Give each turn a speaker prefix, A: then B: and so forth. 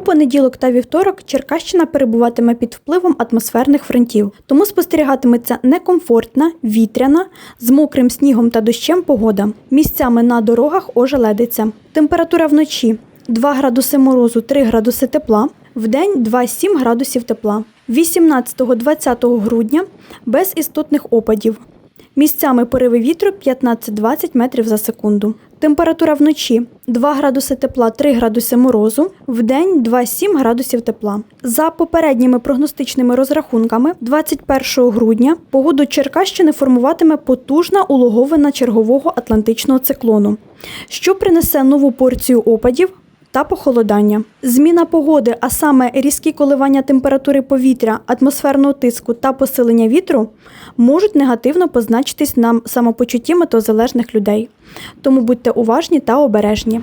A: понеділок та вівторок Черкащина перебуватиме під впливом атмосферних фронтів, тому спостерігатиметься некомфортна, вітряна, з мокрим снігом та дощем погода. Місцями на дорогах ожеледиться. Температура вночі 2 градуси морозу, 3 градуси тепла, вдень 2-7 градусів тепла. 18-20 грудня без істотних опадів. Місцями пориви вітру 15-20 метрів за секунду. Температура вночі 2 градуси тепла, 3 градуси морозу, вдень 2-7 градусів тепла. За попередніми прогностичними розрахунками, 21 грудня погоду Черкащини формуватиме потужна улоговина чергового атлантичного циклону, що принесе нову порцію опадів та похолодання. Зміна погоди, а саме різкі коливання температури повітря, атмосферного тиску та посилення вітру, можуть негативно позначитись на самопочутті метозалежних людей. Тому будьте уважні та обережні.